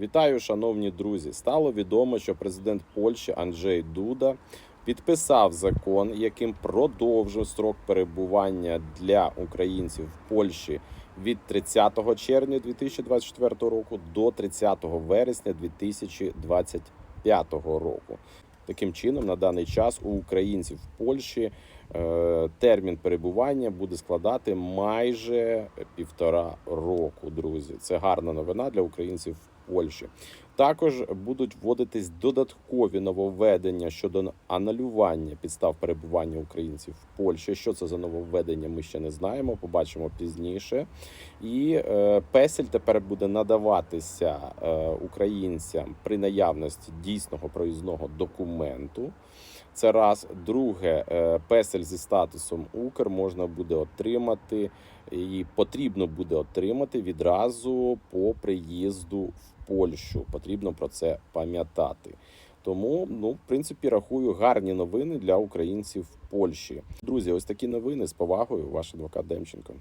Вітаю, шановні друзі. Стало відомо, що президент Польщі Анджей Дуда підписав закон, яким продовжив строк перебування для українців в Польщі від 30 червня 2024 року до 30 вересня 2025 року. Таким чином, на даний час у українців в Польщі термін перебування буде складати майже півтора року. Друзі, це гарна новина для українців в Польщі. Також будуть вводитись додаткові нововведення щодо анулювання підстав перебування українців в Польщі. Що це за нововведення? Ми ще не знаємо. Побачимо пізніше. І е, песель тепер буде надаватися е, українцям при наявності дійсного проїзного документу. Це раз. Друге, е, песель зі статусом Укр можна буде отримати і потрібно буде отримати відразу по приїзду в Польщу. Потрібно про це пам'ятати. Тому, ну, в принципі, рахую гарні новини для українців в Польщі. Друзі, ось такі новини з повагою. Ваш адвокат Демченко.